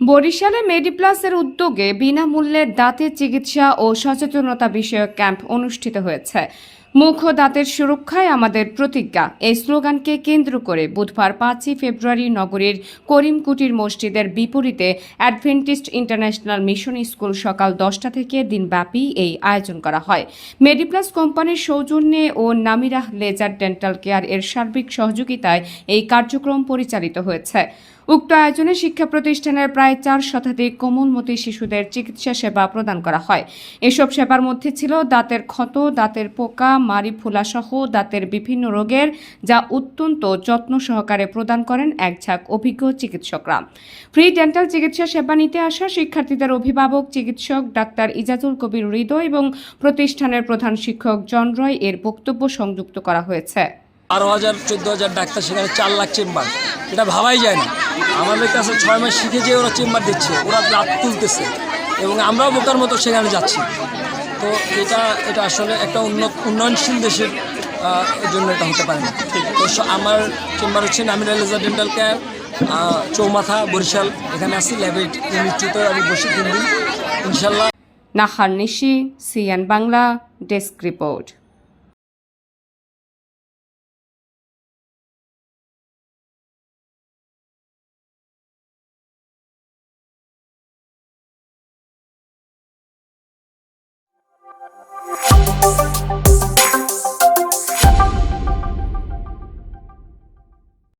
বরিশালে মেডিপ্লাসের উদ্যোগে বিনামূল্যে দাঁতের চিকিৎসা ও সচেতনতা বিষয়ক ক্যাম্প অনুষ্ঠিত হয়েছে। মুখ ও দাঁতের সুরক্ষায় আমাদের প্রতিজ্ঞা। এই স্লোগানকে কেন্দ্র করে বুধবার পাঁচই ফেব্রুয়ারি নগরীর করিমকুটির মসজিদের বিপরীতে অ্যাডভেন্টিস্ট ইন্টারন্যাশনাল মিশন স্কুল সকাল দশটা থেকে দিনব্যাপী এই আয়োজন করা হয়। মেডিপ্লাস কোম্পানির সৌজন্যে ও নামিরাহ লেজার ডেন্টাল কেয়ার এর সার্বিক সহযোগিতায় এই কার্যক্রম পরিচালিত হয়েছে। উক্ত আয়োজনে শিক্ষা প্রতিষ্ঠানের প্রায় চার শতাধিক কোমলমতি শিশুদের চিকিৎসা সেবা প্রদান করা হয়। এসব সেবার মধ্যে ছিল দাঁতের ক্ষত, দাঁতের পোকা মারি ফোলা সহ দাঁতের বিভিন্ন রোগের, যা অত্যন্ত যত্ন সহকারে প্রদান করেন এক ঝাঁক অভিজ্ঞ চিকিৎসকরা। ফ্রি ডেন্টাল চিকিৎসা সেবা নিতে আসা শিক্ষার্থীদের অভিভাবক, চিকিৎসক ডাক্তার ইজাজুল কবির হৃদয় এবং প্রতিষ্ঠানের প্রধান শিক্ষক জন রয় এর বক্তব্য সংযুক্ত করা হয়েছে। বারো হাজার, চোদ্দ হাজার ডাক্তার সেখানে চার লাখ চেম্বার। এটা ভাবাই যায় না। আমাদের কাছে ছয় মাস শিখে যে ওরা চেম্বার দিচ্ছে ওরা লাভ তুলতেছে এবং আমরাও বোকার মতো সেখানে যাচ্ছি। তো এটা এটা আসলে একটা উন্নত উন্নয়নশীল দেশের এর জন্য এটা হতে পারে না। তো আমার চেম্বার হচ্ছে Namira laser dental care Choumatha Barishal. এখানে আছি ল্যাবে ইউনিটটিতে আমি বসে তিন দিন ইনশাল্লাহ Nahar Nishi CN Bangla desk report.